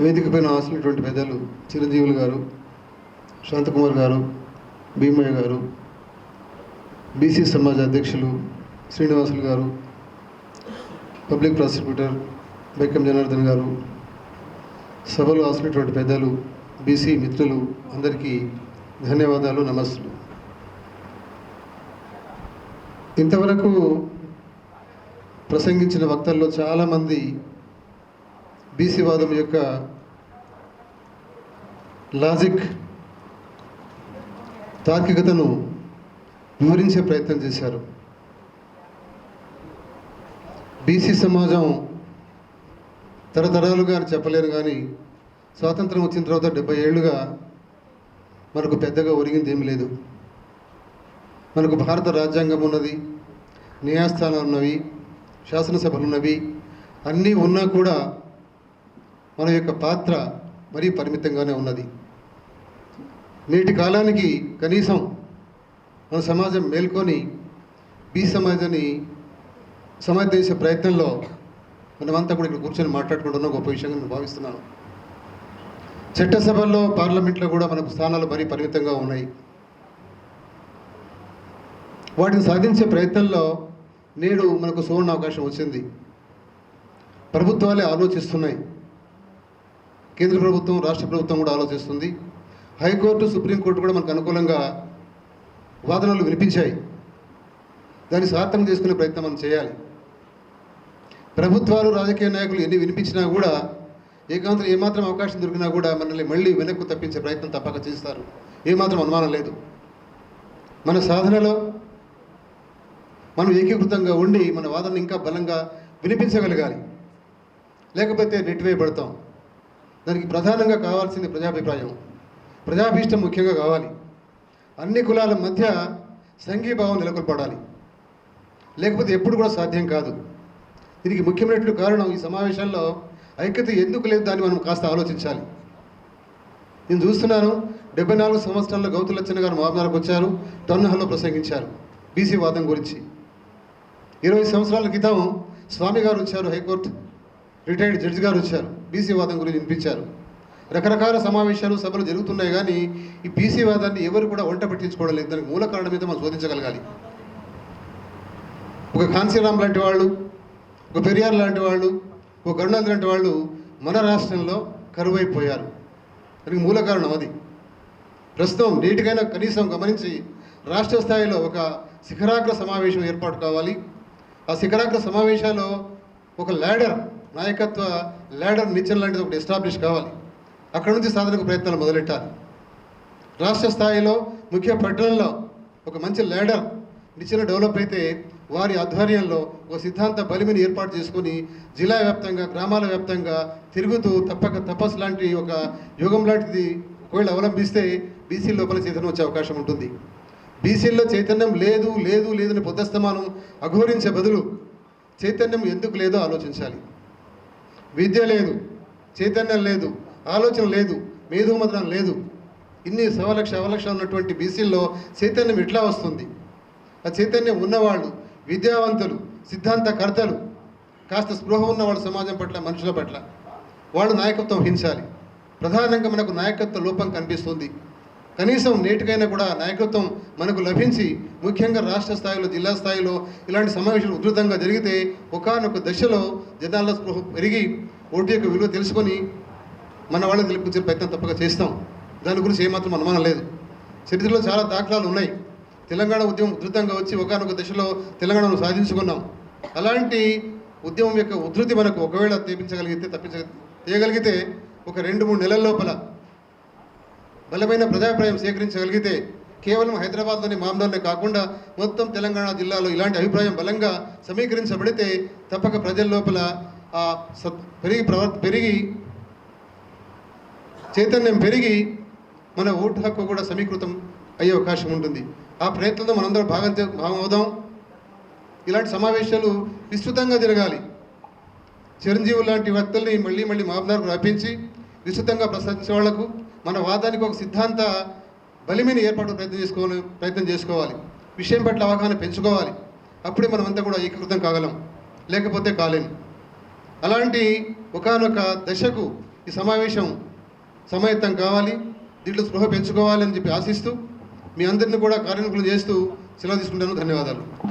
సభను ఆశించినటువంటి పెద్దలు చిరంజీవులు గారు శాంతకుమార్ గారు భీమయ్య గారు బీసీ సమాజ అధ్యక్షులు శ్రీనివాసులు గారు పబ్లిక్ ప్రాసిక్యూటర్ బెక్కం జనార్దన్ గారు సభలో ఆసినటువంటి పెద్దలు బీసీ మిత్రులు అందరికీ ధన్యవాదాలు నమస్తులు ఇంతవరకు ప్రసంగించిన వక్తల్లో చాలామంది బీసీ వాదం యొక్క లాజిక్ తార్కికతను వివరించే ప్రయత్నం చేశారు. బీసీ సమాజం తరతరాలుగా అని చెప్పలేను కానీ స్వాతంత్రం వచ్చిన తర్వాత డెబ్బై ఏళ్ళుగా మనకు పెద్దగా ఒరిగింది ఏమీ లేదు. మనకు భారత రాజ్యాంగం ఉన్నది న్యాయస్థానాలు ఉన్నవి శాసనసభలు ఉన్నవి అన్నీ ఉన్నా కూడా మన యొక్క పాత్ర మరీ పరిమితంగానే ఉన్నది. నేటి కాలానికి కనీసం మన సమాజం మేల్కొని బీ సమాజాన్ని సమాజం చేసే ప్రయత్నంలో మనమంతా కూడా ఇక్కడ కూర్చొని మాట్లాడుకుంటున్న గొప్ప విషయంగా నేను భావిస్తున్నాను. చట్టసభల్లో పార్లమెంట్లో కూడా మనకు స్థానాలు మరీ పరిమితంగా ఉన్నాయి. వాటిని సాధించే ప్రయత్నంలో నేడు మనకు సువర్ణ అవకాశం వచ్చింది. ప్రభుత్వాలే ఆలోచిస్తున్నాయి. కేంద్ర ప్రభుత్వం రాష్ట్ర ప్రభుత్వం కూడా ఆలోచిస్తుంది. హైకోర్టు సుప్రీంకోర్టు కూడా మనకు అనుకూలంగా వాదనలు వినిపించాయి. దాన్ని సార్థం చేసుకునే ప్రయత్నం మనం చేయాలి. ప్రభుత్వాలు రాజకీయ నాయకులు ఎన్ని వినిపించినా కూడా ఏకాంతం ఏమాత్రం అవకాశం దొరికినా కూడా మనల్ని మళ్ళీ వెనక్కు తప్పించే ప్రయత్నం తప్పక చేస్తారు. ఏమాత్రం అనుమానం లేదు. మన సాధనలో మనం ఏకీకృతంగా ఉండి మన వాదనను ఇంకా బలంగా వినిపించగలగాలి. లేకపోతే నెట్టివేయబడతాం. దానికి ప్రధానంగా కావాల్సింది ప్రజాభిప్రాయం. ప్రజాభీష్టం ముఖ్యంగా కావాలి. అన్ని కులాల మధ్య సంఘీభావం నెలకొల్పడాలి. లేకపోతే ఎప్పుడు కూడా సాధ్యం కాదు. దీనికి ముఖ్యమైనటువంటి కారణం ఈ సమావేశాల్లో ఐక్యత ఎందుకు లేదు దాన్ని మనం కాస్త ఆలోచించాలి. నేను చూస్తున్నాను డెబ్బై నాలుగు సంవత్సరాల్లో గౌతులచ్చన్న గారు మహాబనాలకు వచ్చారు టౌన్ ప్రసంగించారు బీసీ వాదం గురించి. ఇరవై సంవత్సరాల క్రితం స్వామి గారు వచ్చారు హైకోర్టు. రిటైర్డ్ జడ్జి గారు వచ్చారు. బీసీ వాదం గురించి వినిపించారు. రకరకాల సమావేశాలు సభలు జరుగుతున్నాయి కానీ ఈ బీసీ వాదాన్ని ఎవరు కూడా వంట పట్టించుకోవడం లేదు. దానికి మూల కారణం మీద మనం శోధించగలగాలి. ఒక కాంశీరామ్ లాంటి వాళ్ళు ఒక పెరియార్ లాంటి వాళ్ళు ఒక కరుణాది లాంటి వాళ్ళు మన రాష్ట్రంలో కరువైపోయారు. దానికి మూల కారణం అది. ప్రస్తుతం నీటికైనా కనీసం గమనించి రాష్ట్ర స్థాయిలో ఒక శిఖరాగ్ర సమావేశం ఏర్పాటు కావాలి. ఆ శిఖరాగ్ర సమావేశాల్లో ఒక ల్యాడర్ నాయకత్వ ల్యాడర్ నిచ్చెన లాంటిది ఒకటి ఎస్టాబ్లిష్ కావాలి. అక్కడ నుంచి సాధనకు ప్రయత్నాలు మొదలెట్టాలి. రాష్ట్ర స్థాయిలో ముఖ్య పట్టణంలో ఒక మంచి ల్యాడర్ నిచ్చెన డెవలప్ అయితే వారి ఆధ్వర్యంలో ఒక సిద్ధాంత బలిమిని ఏర్పాటు చేసుకుని జిల్లా వ్యాప్తంగా గ్రామాల వ్యాప్తంగా తిరుగుతూ తప్పక తపస్సు లాంటి ఒక యుగం లాంటిది ఒకవేళ అవలంబిస్తే బీసీ లోపల చైతన్యం వచ్చే అవకాశం ఉంటుంది. బీసీల్లో చైతన్యం లేదు లేదు లేదని బుద్ధస్తమానం అఘోరించే బదులు చైతన్యం ఎందుకు లేదో ఆలోచించాలి. విద్య లేదు చైతన్యం లేదు ఆలోచన లేదు మేధోమతనం లేదు. ఇన్ని సవలక్ష అవలక్ష ఉన్నటువంటి బీసీల్లో చైతన్యం ఇట్లా వస్తుంది? ఆ చైతన్యం ఉన్నవాళ్ళు విద్యావంతులు సిద్ధాంతకర్తలు కాస్త స్పృహ ఉన్నవాళ్ళు సమాజం పట్ల మనుషుల పట్ల వాళ్ళు నాయకత్వం వహించాలి. ప్రధానంగా మనకు నాయకత్వ లోపం కనిపిస్తుంది. కనీసం నేటికైనా కూడా నాయకత్వం మనకు లభించి ముఖ్యంగా రాష్ట్ర స్థాయిలో జిల్లా స్థాయిలో ఇలాంటి సమావేశాలు ఉధృతంగా జరిగితే ఒకానొక దశలో జనాల స్పృహ పెరిగి ఓటు యొక్క విలువ తెలుసుకొని మన వాళ్ళని తెలిపించే ప్రయత్నం తప్పక చేస్తాం. దాని గురించి ఏమాత్రం అనుమానం లేదు. చరిత్రలో చాలా దాఖలాలు ఉన్నాయి. తెలంగాణ ఉద్యమం ఉధృతంగా వచ్చి ఒకనొక దశలో తెలంగాణను సాధించుకున్నాం. అలాంటి ఉద్యమం యొక్క ఉధృతి మనకు ఒకవేళ తెప్పించగలిగితే తప్పించ తీయగలిగితే ఒక రెండు మూడు నెలల లోపల బలమైన ప్రజాభిప్రాయం సేకరించగలిగితే కేవలం హైదరాబాద్లోని మామూలునే కాకుండా మొత్తం తెలంగాణ జిల్లాలో ఇలాంటి అభిప్రాయం బలంగా సమీకరించబడితే తప్పక ప్రజల లోపల ఆ సత్ పెరిగి పెరిగి చైతన్యం పెరిగి మన ఓటు హక్కు కూడా సమీకృతం అయ్యే అవకాశం ఉంటుంది. ఆ ప్రయత్నంలో మనందరం భాగం చే- భాగం అవుదాం. ఇలాంటి సమావేశాలు విస్తృతంగా జరగాలి. చిరంజీవి లాంటి వ్యక్తుల్ని మళ్ళీ మళ్ళీ మామూలు రప్పించి విస్తృతంగా ప్రసాదించే వాళ్ళకు మన వాదానికి ఒక సిద్ధాంత బలిమిని ఏర్పాటు ప్రయత్నం చేసుకోవాలి ప్రయత్నం చేసుకోవాలి. విషయం పట్ల అవగాహన పెంచుకోవాలి. అప్పుడే మనమంతా కూడా ఏకీకృతం కాగలం. లేకపోతే కాలేం. అలాంటి ఒకానొక దశకు ఈ సమావేశం సమాయత్తం కావాలి. దీంట్లో స్పృహ పెంచుకోవాలి అని చెప్పి ఆశిస్తూ మీ అందరిని కూడా కార్యనికులు చేస్తూ సెలవు తీసుకుంటాను. ధన్యవాదాలు.